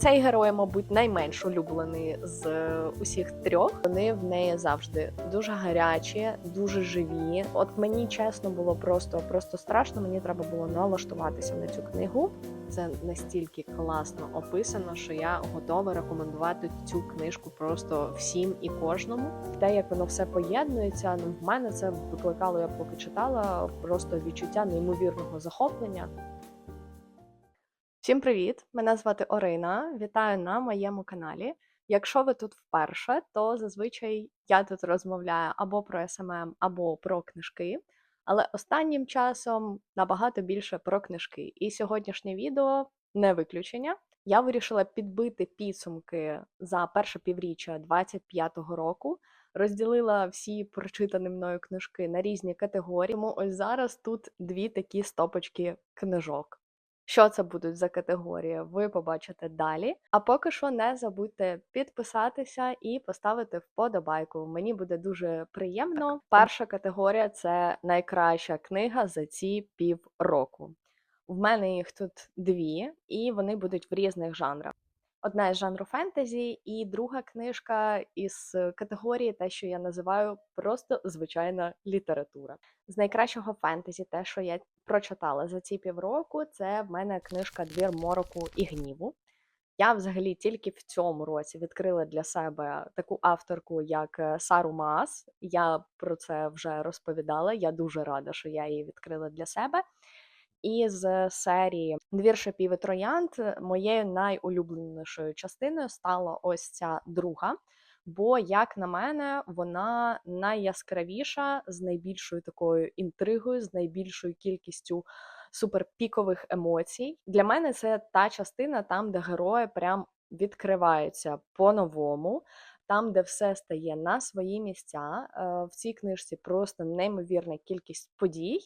Цей герой, мабуть, найменш улюблений з е, усіх трьох. Вони в неї завжди дуже гарячі, дуже живі. От мені чесно було просто просто страшно. Мені треба було налаштуватися на цю книгу. Це настільки класно описано, що я готова рекомендувати цю книжку просто всім і кожному. Те, як воно все поєднується, ну в мене це викликало, я поки читала, просто відчуття неймовірного захоплення. Всім привіт! Мене звати Орина. Вітаю на моєму каналі. Якщо ви тут вперше, то зазвичай я тут розмовляю або про СММ, або про книжки. Але останнім часом набагато більше про книжки. І сьогоднішнє відео не виключення. Я вирішила підбити підсумки за перше півріччя 25-го року. Розділила всі прочитані мною книжки на різні категорії. Тому ось зараз тут дві такі стопочки книжок. Що це будуть за категорії, ви побачите далі. А поки що не забудьте підписатися і поставити вподобайку. Мені буде дуже приємно. Перша категорія це найкраща книга за ці півроку. В мене їх тут дві, і вони будуть в різних жанрах. Одна із жанру фентезі, і друга книжка із категорії, те, що я називаю просто звичайна література. З найкращого фентезі, те, що я прочитала за ці півроку, це в мене книжка Двір мороку і гніву. Я взагалі тільки в цьому році відкрила для себе таку авторку, як е, Сару Маас. Я про це вже розповідала. Я дуже рада, що я її відкрила для себе. І з серії Двір шипів і троянд моєю найулюбленішою частиною стала ось ця друга. Бо, як на мене, вона найяскравіша з найбільшою такою інтригою, з найбільшою кількістю суперпікових емоцій. Для мене це та частина, там, де герої прям відкриваються по-новому, там, де все стає на свої місця. Е, в цій книжці просто неймовірна кількість подій.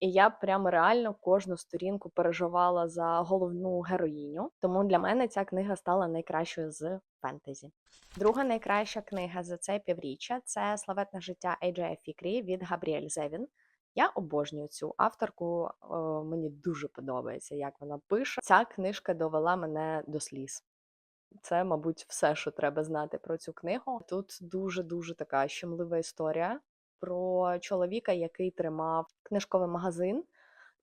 І я прямо реально кожну сторінку переживала за головну героїню. Тому для мене ця книга стала найкращою з фентезі. Друга найкраща книга за це півріччя це славетне життя Ейджея Фікрі від Габріель Зевін. Я обожнюю цю авторку, о, мені дуже подобається, як вона пише. Ця книжка довела мене до сліз. Це, мабуть, все, що треба знати про цю книгу. Тут дуже дуже така щемлива історія про чоловіка, який тримав книжковий магазин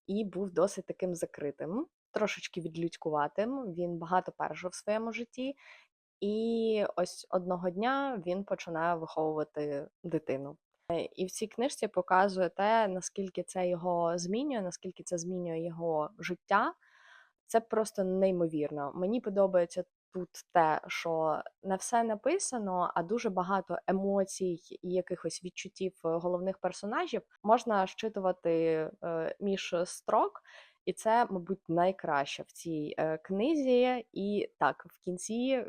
і був досить таким закритим, трошечки відлюдькуватим. Він багато пережив в своєму житті, і ось одного дня він починає виховувати дитину. І в цій книжці показує те, наскільки це його змінює, наскільки це змінює його життя. Це просто неймовірно. Мені подобається тут те, що не все написано, а дуже багато емоцій і якихось відчуттів е, головних персонажів можна щитувати е, між строк. І це, мабуть, найкраще в цій е, книзі. І так, в кінці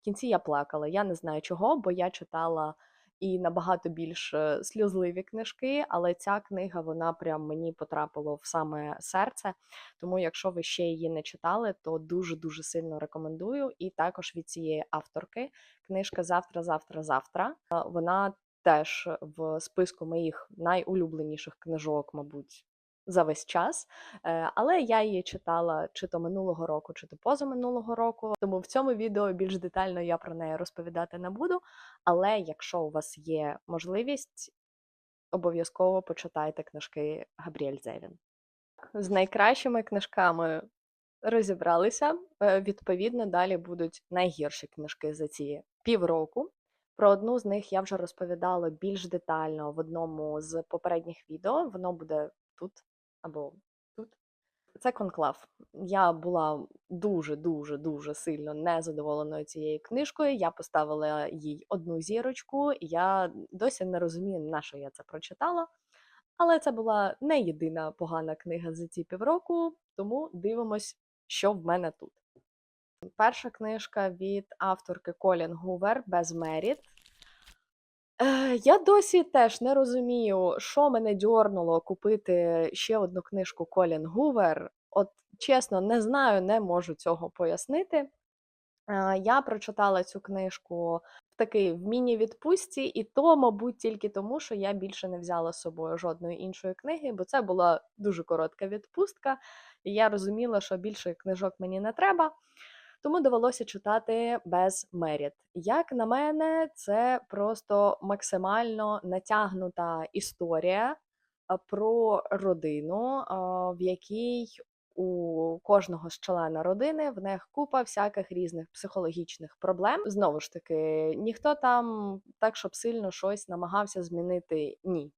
в кінці я плакала. Я не знаю чого, бо я читала і набагато більш е, сльозливі книжки, але ця книга вона прям мені потрапила в саме серце. Тому, якщо ви ще її не читали, то дуже дуже сильно рекомендую. І також від цієї авторки книжка Завтра, завтра, завтра. Вона теж в списку моїх найулюбленіших книжок, мабуть за весь час. Е, але я її читала чи то минулого року, чи то позаминулого року. Тому в цьому відео більш детально я про неї розповідати не буду. Але якщо у вас є можливість, обов'язково почитайте книжки Габріель Зевін. З найкращими книжками розібралися. Е, відповідно, далі будуть найгірші книжки за ці півроку. Про одну з них я вже розповідала більш детально в одному з попередніх відео. Воно буде тут або тут. Це конклав. Я була дуже-дуже дуже сильно незадоволеною цією книжкою. Я поставила їй одну зірочку, я досі не розумію, на що я це прочитала. Але це була не єдина погана книга за ці півроку, тому дивимось, що в мене тут. Перша книжка від авторки Колін Гувер Безмеріт. Е, я досі теж не розумію, що мене дьорнуло купити ще одну книжку Колін Гувер. От чесно, не знаю, не можу цього пояснити. Е, я прочитала цю книжку в такий в міні-відпустці, і то, мабуть, тільки тому, що я більше не взяла з собою жодної іншої книги, бо це була дуже коротка відпустка, і я розуміла, що більше книжок мені не треба. Тому довелося читати без меріт. Як на мене, це просто максимально натягнута історія про родину, в якій у кожного з члена родини в них купа всяких різних психологічних проблем. Знову ж таки, ніхто там так, щоб сильно щось намагався змінити. Ні.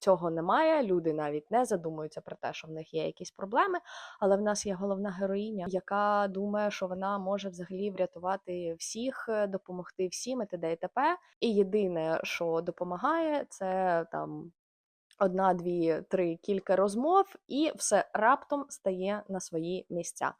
Цього немає, люди навіть не задумуються про те, що в них є якісь проблеми, але в нас є головна героїня, яка думає, що вона може взагалі врятувати всіх, е, допомогти всім і т.д. і т.п. І єдине, що допомагає, це там одна, дві, три, кілька розмов, і все раптом стає на свої місця.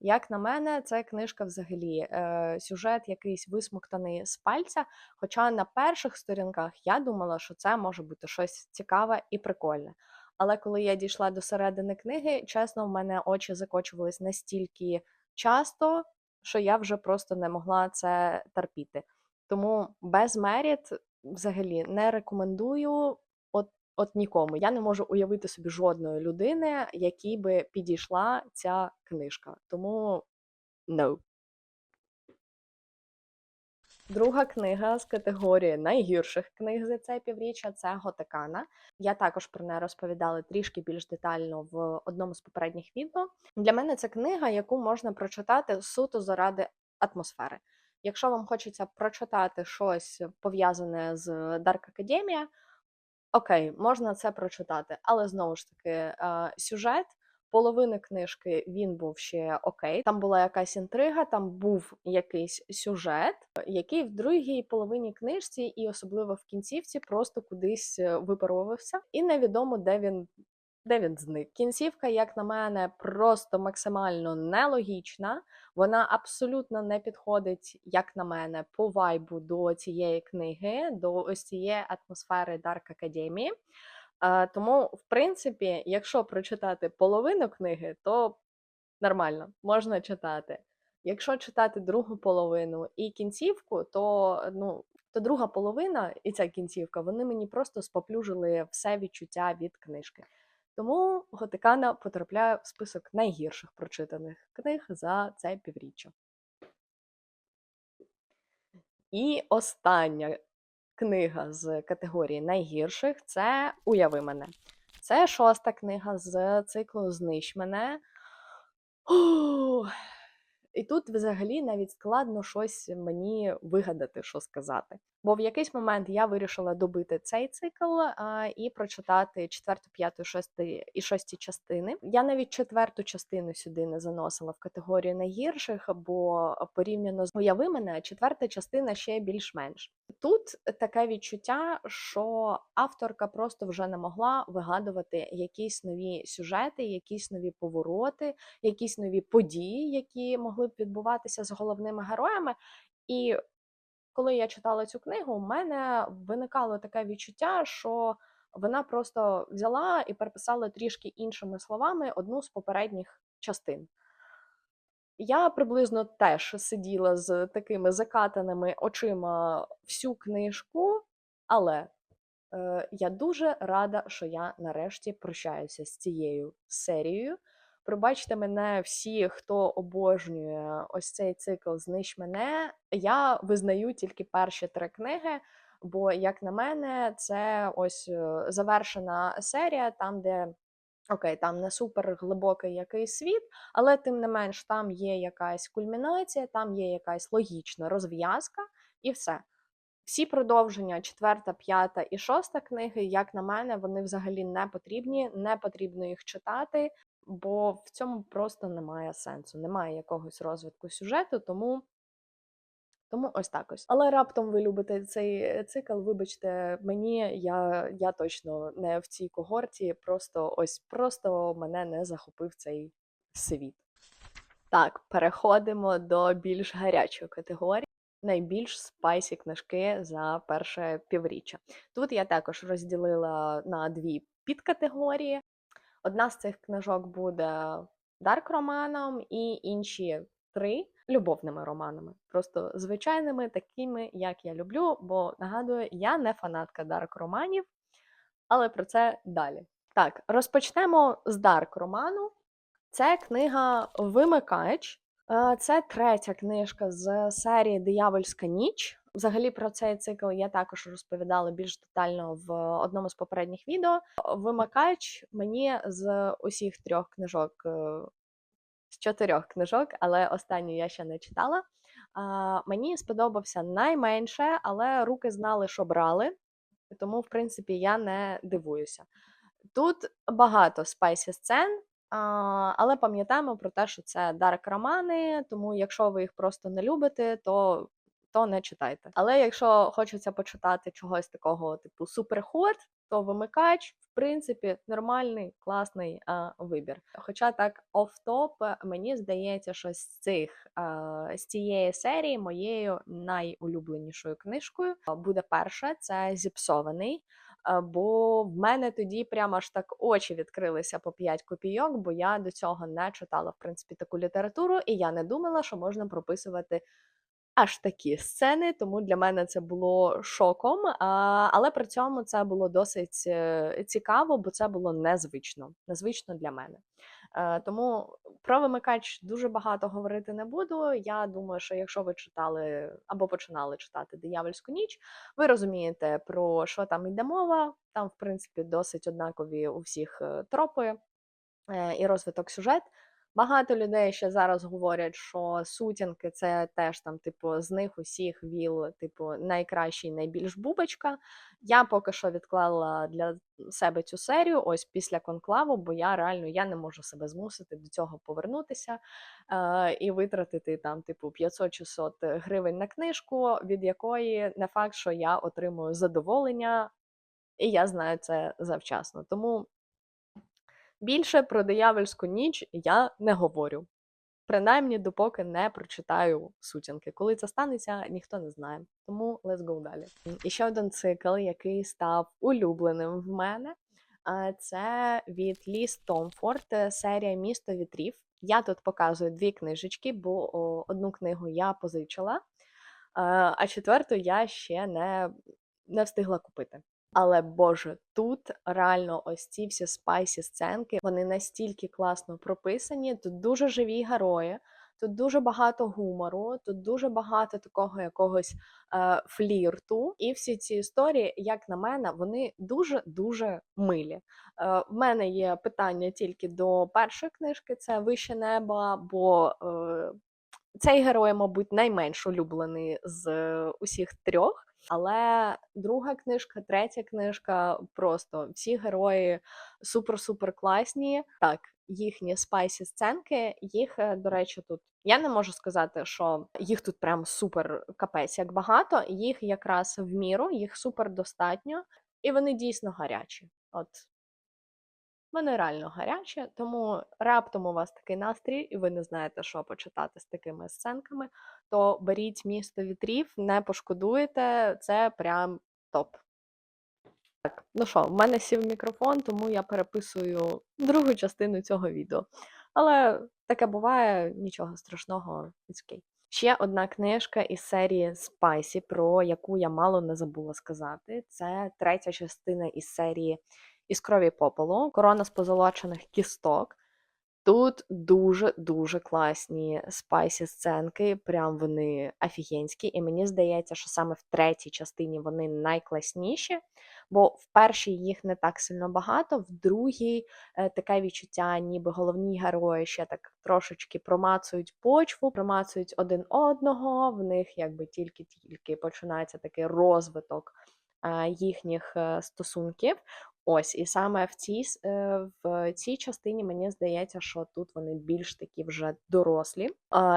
Як на мене, це книжка взагалі е, сюжет якийсь висмоктаний з пальця. Хоча на перших сторінках я думала, що це може бути щось цікаве і прикольне. Але коли я дійшла до середини книги, чесно, в мене очі закочувались настільки часто, що я вже просто не могла це терпіти. Тому без меріт взагалі не рекомендую. От нікому. Я не можу уявити собі жодної людини, якій би підійшла ця книжка. Тому no. Друга книга з категорії найгірших книг за це півріччя це Готикана. Я також про неї розповідала трішки більш детально в одному з попередніх відео. Для мене це книга, яку можна прочитати суто заради атмосфери. Якщо вам хочеться прочитати щось пов'язане з Dark Academia, Окей, можна це прочитати, але знову ж таки, сюжет половини книжки він був ще окей. Там була якась інтрига, там був якийсь сюжет, який в другій половині книжці, і особливо в кінцівці, просто кудись е, випаровувався, і невідомо, де він. Де він зник? Кінцівка, як на мене, просто максимально нелогічна. Вона абсолютно не підходить, як на мене, по вайбу до цієї книги, до ось цієї атмосфери Dark Academy. Е, Тому, в принципі, якщо прочитати половину книги, то нормально, можна читати. Якщо читати другу половину і кінцівку, то ну, то друга половина і ця кінцівка, вони мені просто споплюжили все відчуття від книжки. Тому Готикана потрапляє в список найгірших прочитаних книг за це півріччя. І остання книга з категорії найгірших це Уяви мене. Це шоста книга з циклу Знищ мене. Ух. І тут взагалі навіть складно щось мені вигадати, що сказати. Бо в якийсь момент я вирішила добити цей цикл а, і прочитати четверту, п'яту, шосту і шості частини. Я навіть четверту частину сюди не заносила в категорію найгірших, бо порівняно з уяви мене, четверта частина ще більш-менш. Тут таке відчуття, що авторка просто вже не могла вигадувати якісь нові сюжети, якісь нові повороти, якісь нові події, які могли б відбуватися з головними героями. І коли я читала цю книгу, у мене виникало таке відчуття, що вона просто взяла і переписала трішки іншими словами одну з попередніх частин. Я приблизно теж сиділа з такими закатаними очима всю книжку, але е, я дуже рада, що я нарешті прощаюся з цією серією. Пробачте мене, всі, хто обожнює ось цей цикл Знищ мене. Я визнаю тільки перші три книги, бо, як на мене, це ось е, завершена серія, там, де окей, там не супер глибокий якийсь світ, але тим не менш там є якась кульмінація, там є якась логічна розв'язка, і все. Всі продовження, четверта, п'ята і шоста книги, як на мене, вони взагалі не потрібні, не потрібно їх читати бо в цьому просто немає сенсу, немає якогось розвитку сюжету, тому. Тому ось так ось. Але раптом ви любите цей цикл, вибачте, мені я я точно не в цій когорті, просто ось просто мене не захопив цей світ. Так, переходимо до більш гарячої категорії. Найбільш спайсі книжки за перше півріччя. Тут я також розділила на дві підкатегорії. Одна з цих книжок буде дарк романом, і інші три любовними романами. Просто звичайними, такими, як я люблю, бо нагадую, я не фанатка дарк романів, але про це далі. Так, розпочнемо з дарк роману. Це книга Вимикач Е, Це третя книжка з серії Диявольська ніч. Взагалі про цей цикл я також розповідала більш детально в одному з попередніх відео. Вимикач мені з усіх трьох книжок, е, з чотирьох книжок, але останню я ще не читала. Мені сподобався найменше, але руки знали, що брали, тому, в принципі, я не дивуюся. Тут багато спайсі сцен, але пам'ятаємо про те, що це дарк романи, тому якщо ви їх просто не любите, то, то не читайте. Але якщо хочеться почитати чогось такого, типу суперход, то вимикач, в принципі, нормальний, класний а, вибір. Хоча так оф-топ, мені здається, що з цих а, з цієї серії моєю найулюбленішою книжкою буде перша це зіпсований. Бо в мене тоді прямо аж так очі відкрилися по 5 копійок, бо я до цього не читала в принципі таку літературу, і я не думала, що можна прописувати аж такі сцени, тому для мене це було шоком. Але при цьому це було досить е, цікаво, бо це було незвично, незвично для мене. Е, Тому про вимикач дуже багато говорити не буду. Я думаю, що якщо ви читали або починали читати Диявольську ніч, ви розумієте, про що там йде мова. Там, в принципі, досить однакові у всіх е, тропи і розвиток сюжет. Багато людей ще зараз говорять, що сутінки це теж там, типу, з них усіх віл, типу, найкращий, найбільш бубочка. Я поки що відклала для себе цю серію, ось після конклаву, бо я реально я не можу себе змусити до цього повернутися е, і витратити там, типу, 500-600 гривень на книжку, від якої не факт, що я отримую задоволення, і я знаю це завчасно. Тому. Більше про диявольську ніч я не говорю. Принаймні, допоки не прочитаю сутінки. Коли це станеться, ніхто не знає. Тому let's go далі. І ще один цикл, який став улюбленим в мене, це від Ліс Томфорд, е, серія Місто вітрів. Я тут показую дві книжечки, бо одну книгу я позичила, а, а четверту я ще не, не встигла купити. Але Боже, тут реально ось ці всі спайсі сценки, вони настільки класно прописані. Тут дуже живі герої, тут дуже багато гумору, тут дуже багато такого якогось е, флірту. І всі ці історії, як на мене, вони дуже-дуже милі. Е, в мене є питання тільки до першої книжки: це Вище неба, бо е, цей герой, мабуть, найменш улюблений з усіх трьох. Але друга книжка, третя книжка просто всі герої супер-супер класні. Так, їхні спайсі сценки, їх, е, до речі, тут я не можу сказати, що їх тут прям супер капець як багато. Їх якраз в міру, їх супер достатньо, і вони дійсно гарячі. От вони реально гарячі, тому раптом у вас такий настрій, і ви не знаєте, що почитати з такими сценками, то беріть місто вітрів, не пошкодуєте, це прям топ. Так, ну що, в мене сів мікрофон, тому я переписую другу частину цього відео. Але таке буває, нічого страшного, okay. Ще одна книжка із серії Spicy, про яку я мало не забула сказати. Це третя частина із серії із крові попелу, корона з позолочених кісток. Тут дуже-дуже класні спайсі сценки, прям вони офігенські. І мені здається, що саме в третій частині вони найкласніші, бо в першій їх не так сильно багато, в другій е, таке відчуття, ніби головні герої ще так трошечки промацують почву, промацують один одного, в них якби тільки-тільки починається такий розвиток е, їхніх е, стосунків. Ось, і саме в цій е, в цій частині мені здається, що тут вони більш такі вже дорослі.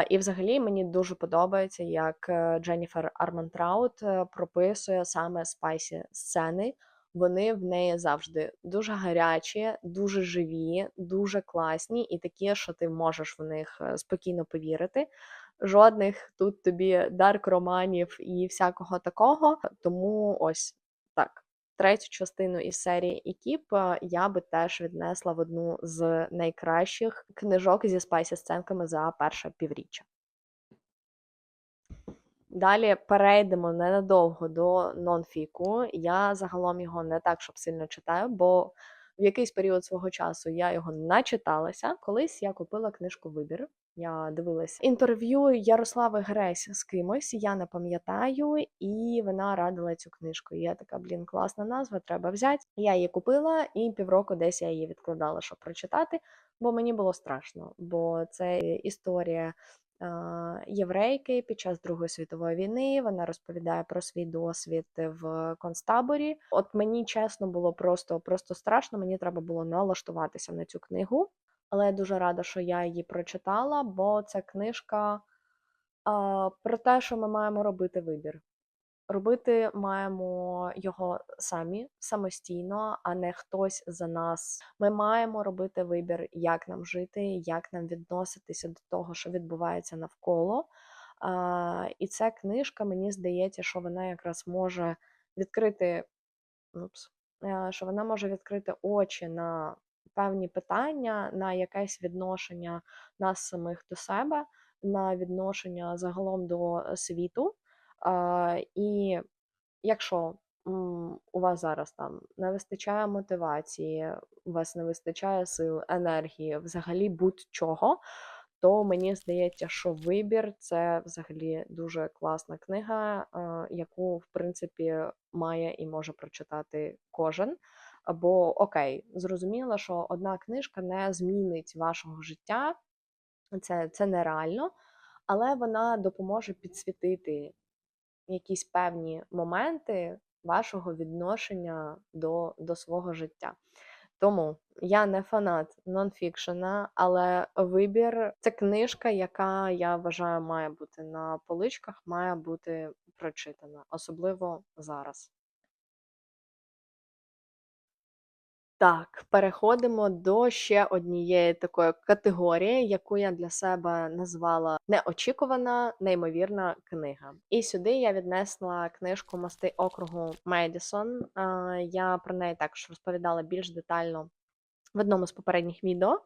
І взагалі мені дуже подобається, як е, Дженніфер Армантраут е, прописує саме спайсі сцени. Вони в неї завжди дуже гарячі, дуже живі, дуже класні, і такі, що ти можеш в них спокійно повірити. Жодних тут тобі дарк романів і всякого такого. Тому ось так третю частину із серії Екіп я би теж віднесла в одну з найкращих книжок зі спайсі сценками за перше півріччя. Далі перейдемо ненадовго до нонфіку. Я загалом його не так, щоб сильно читаю, бо в якийсь період свого часу я його начиталася. Колись я купила книжку Вибір Я дивилася інтерв'ю Ярослави Гресь з кимось, я не пам'ятаю, і вона радила цю книжку. Я така, блін, класна назва, треба взяти. Я її купила, і півроку десь я її відкладала, щоб прочитати, бо мені було страшно. Бо це історія е, єврейки під час Другої світової війни. Вона розповідає про свій досвід в концтаборі. От мені чесно було просто, просто страшно. Мені треба було налаштуватися на цю книгу. Але я дуже рада, що я її прочитала, бо це книжка а, про те, що ми маємо робити вибір. Робити маємо його самі самостійно, а не хтось за нас. Ми маємо робити вибір, як нам жити, як нам відноситися до того, що відбувається навколо. А, І ця книжка, мені здається, що вона якраз може відкрити, упс, що вона може відкрити очі на певні питання, на якесь відношення нас самих до себе, на відношення загалом до світу. А, І якщо у вас зараз там не вистачає мотивації, у вас не вистачає сил, енергії, взагалі будь-чого, то мені здається, що вибір це взагалі дуже класна книга, е, яку, в принципі, має і може прочитати кожен. Бо окей, зрозуміло, що одна книжка не змінить вашого життя, це, це нереально, але вона допоможе підсвітити якісь певні моменти вашого відношення до, до свого життя. Тому я не фанат нонфікшена, але вибір це книжка, яка я вважаю має бути на поличках, має бути прочитана, особливо зараз. Так, переходимо до ще однієї такої категорії, яку я для себе назвала неочікувана, неймовірна книга. І сюди я віднесла книжку Мости округу Медісон. Я про неї також розповідала більш детально в одному з попередніх відео.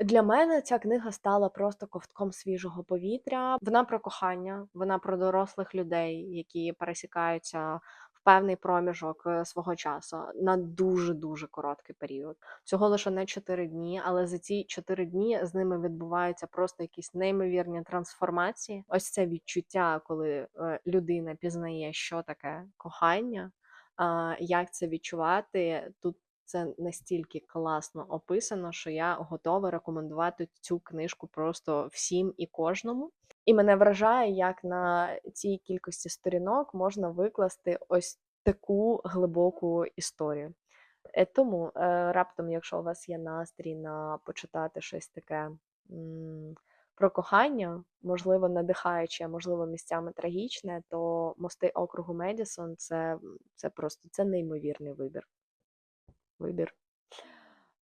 Для мене ця книга стала просто ковтком свіжого повітря. Вона про кохання, вона про дорослих людей, які пересікаються певний проміжок е, свого часу на дуже дуже короткий період. Всього лише не 4 дні, але за ці 4 дні з ними відбуваються просто якісь неймовірні трансформації. Ось це відчуття, коли е, людина пізнає, що таке кохання. Як це відчувати тут це настільки класно описано, що я готова рекомендувати цю книжку просто всім і кожному. І мене вражає, як на цій кількості сторінок можна викласти ось таку глибоку історію. Е, тому е, раптом, якщо у вас є настрій на почитати щось таке про кохання, можливо, надихаюче, можливо, місцями трагічне, то мости округу Медісон це, це просто це неймовірний вибір вибір.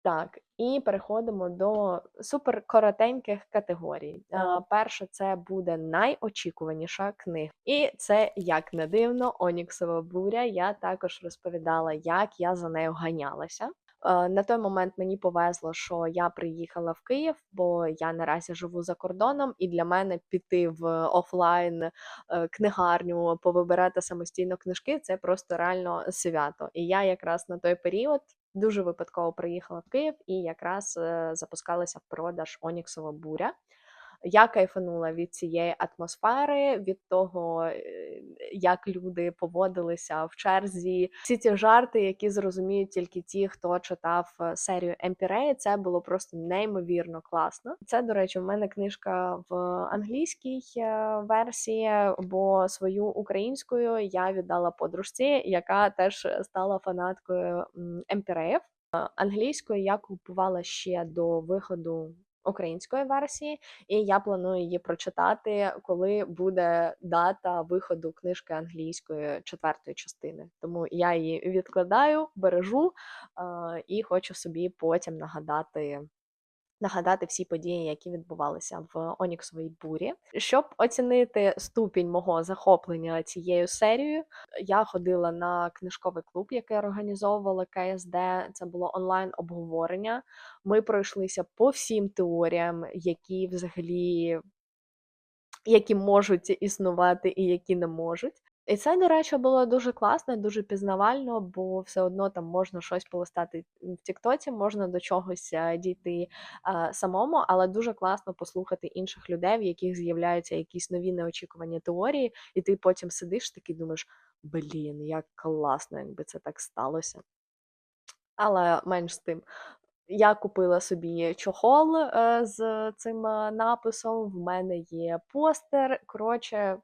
Так, і переходимо до суперкоротеньких категорій. А, Перше, це буде найочікуваніша книга. І це, як не дивно, Оніксова буря. Я також розповідала, як я за нею ганялася. На той момент мені повезло, що я приїхала в Київ, бо я наразі живу за кордоном, і для мене піти в офлайн е, книгарню, повибирати самостійно книжки це просто реально свято. І я якраз на той період дуже випадково приїхала в Київ і якраз е, запускалася в продаж Оніксова буря. Я кайфанула від цієї атмосфери, від того, е, як люди поводилися в черзі. Всі ці жарти, які зрозуміють тільки ті, хто читав е, серію Емпіреї, це було просто неймовірно класно. Це, до речі, в мене книжка в англійській е, версії, бо свою українською я віддала подружці, яка теж стала фанаткою Емпіреїв. Англійською я купувала ще до виходу української версії, і я планую її прочитати, коли буде дата виходу книжки англійської четвертої частини. Тому я її відкладаю, бережу е і хочу собі потім нагадати нагадати всі події, які відбувалися в Оніксовій бурі. Щоб оцінити ступінь мого захоплення цією серією, я ходила на книжковий клуб, який організовувала КСД. Це було онлайн обговорення. Ми пройшлися по всім теоріям, які взагалі які можуть існувати і які не можуть. І це, до речі, було дуже класно, дуже пізнавально, бо все одно там можна щось полистати в Тіктоці, можна до чогось е, дійти е, самому, але дуже класно послухати інших людей, в яких з'являються якісь нові неочікувані теорії, і ти потім сидиш такий думаєш: блін, як класно, якби це так сталося. Але менш з тим. Я купила собі чохол е, з цим написом. В мене є постер. Коротше,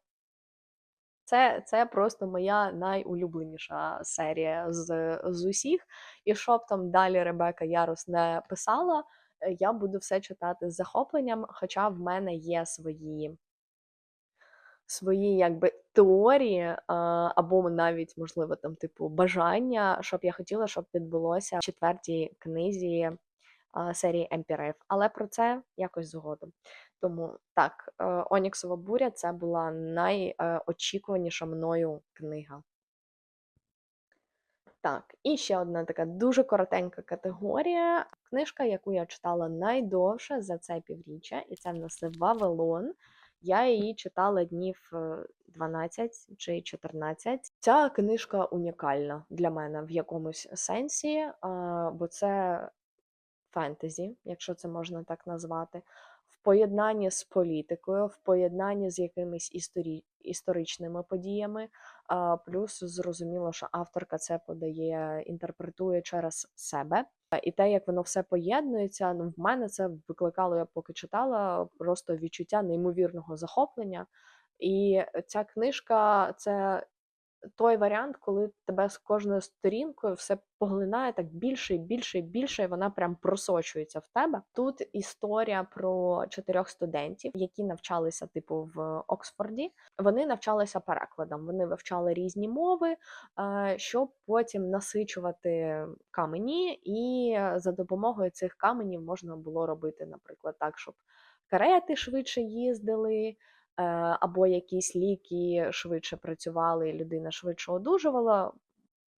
це, це просто моя найулюбленіша серія з, з усіх. І щоб там далі Ребека Ярус не писала, е, я буду все читати з захопленням, хоча в мене є свої. Свої якби теорії, або навіть, можливо, там, типу, бажання, щоб я хотіла, щоб відбулося в четвертій книзі серії Емпірев. Але про це якось згодом. Тому так, е, Оніксова буря це була найочікуваніша мною книга. Так, і ще одна така дуже коротенька категорія. Книжка, яку я читала найдовше за це півріччя, і це в нас Вавилон. Я її читала днів е, 12 чи 14. Ця книжка унікальна для мене в якомусь сенсі, бо це фентезі, якщо це можна так назвати, поєднанні з політикою, в поєднанні з якимись історі... історичними подіями. А, плюс зрозуміло, що авторка це подає, інтерпретує через себе. І те, як воно все поєднується, ну в мене це викликало, я поки читала, просто відчуття неймовірного захоплення. І ця книжка це той варіант, коли тебе з кожною сторінкою все поглинає так більше і більше і більше, і вона прям просочується в тебе. Тут історія про чотирьох студентів, які навчалися, типу, в Оксфорді. Вони навчалися перекладом, вони вивчали різні мови, е, щоб потім насичувати камені, і за допомогою цих каменів можна було робити, наприклад, так, щоб карети швидше їздили. Е, або якісь ліки швидше працювали, і людина швидше одужувала.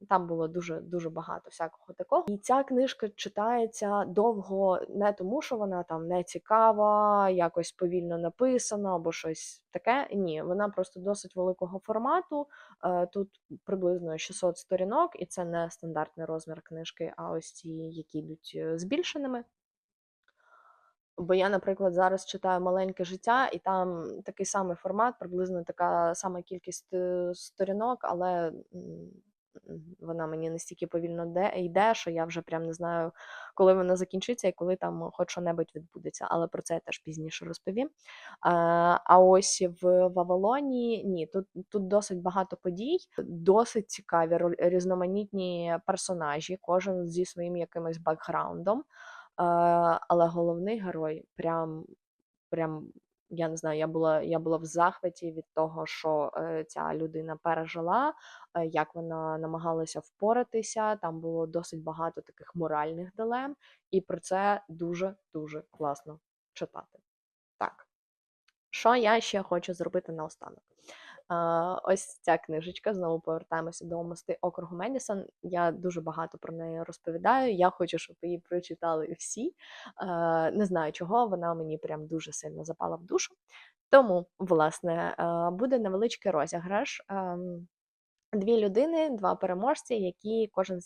Там було дуже дуже багато всякого такого. І ця книжка читається довго не тому, що вона там не цікава, якось повільно написана або щось таке. Ні, вона просто досить великого формату. Е, тут приблизно 600 сторінок, і це не стандартний розмір книжки, а ось ті, які йдуть е, збільшеними. Бо я, наприклад, зараз читаю маленьке життя, і там такий самий формат, приблизно така сама кількість е, сторінок, але вона мені настільки повільно йде, що я вже прям не знаю, коли вона закінчиться і коли там хоч що-небудь відбудеться. Але про це я теж пізніше розповім. А ось в Вавилоні ні, тут тут досить багато подій, досить цікаві різноманітні персонажі, кожен зі своїм якимось бекграундом. Але головний герой прям прям. Я не знаю, я була я була в захваті від того, що е, ця людина пережила, е, як вона намагалася впоратися. Там було досить багато таких моральних дилем, і про це дуже-дуже класно читати. Так, що я ще хочу зробити наостанок? Ось ця книжечка. Знову повертаємося до мости округу Медісон. Я дуже багато про неї розповідаю. Я хочу, щоб її прочитали всі. Не знаю чого, вона мені прям дуже сильно запала в душу. Тому, власне, буде невеличкий розіграш. Ем, дві людини, два переможці, які кожен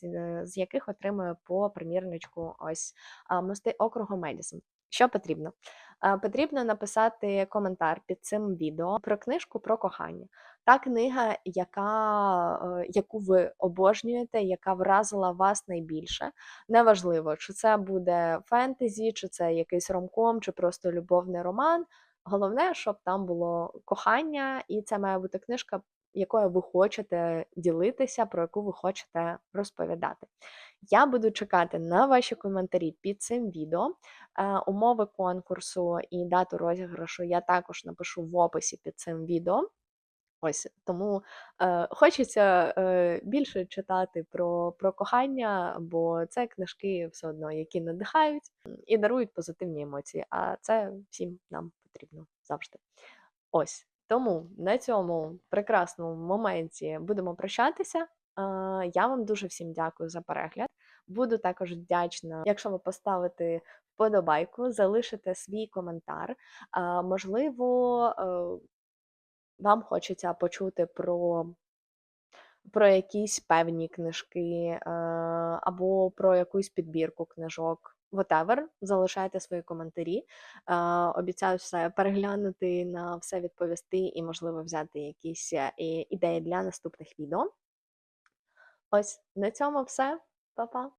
з яких отримує по примірничку ось мости округу Медісон. Що потрібно? Потрібно написати коментар під цим відео про книжку про кохання. Та книга, яка, е, яку ви обожнюєте, яка вразила вас найбільше. Неважливо, чи це буде фентезі, чи це якийсь ромком, чи просто любовний роман. Головне, щоб там було кохання, і це має бути книжка, якою ви хочете ділитися, про яку ви хочете розповідати. Я буду чекати на ваші коментарі під цим відео. Е, умови конкурсу і дату розіграшу я також напишу в описі під цим відео. Ось тому е, хочеться е, більше читати про про кохання, бо це книжки все одно, які надихають і дарують позитивні емоції. А це всім нам потрібно завжди. Ось тому на цьому прекрасному моменті будемо прощатися. Я вам дуже всім дякую за перегляд. Буду також вдячна, якщо ви поставите вподобайку, залишите свій коментар. Можливо, е, вам хочеться почути про про якісь певні книжки, е, або про якусь підбірку книжок. Whatever, залишайте свої коментарі. Обіцяю все переглянути, на все відповісти і, можливо, взяти якісь е, ідеї для наступних відео. Ось на цьому все. Па-па!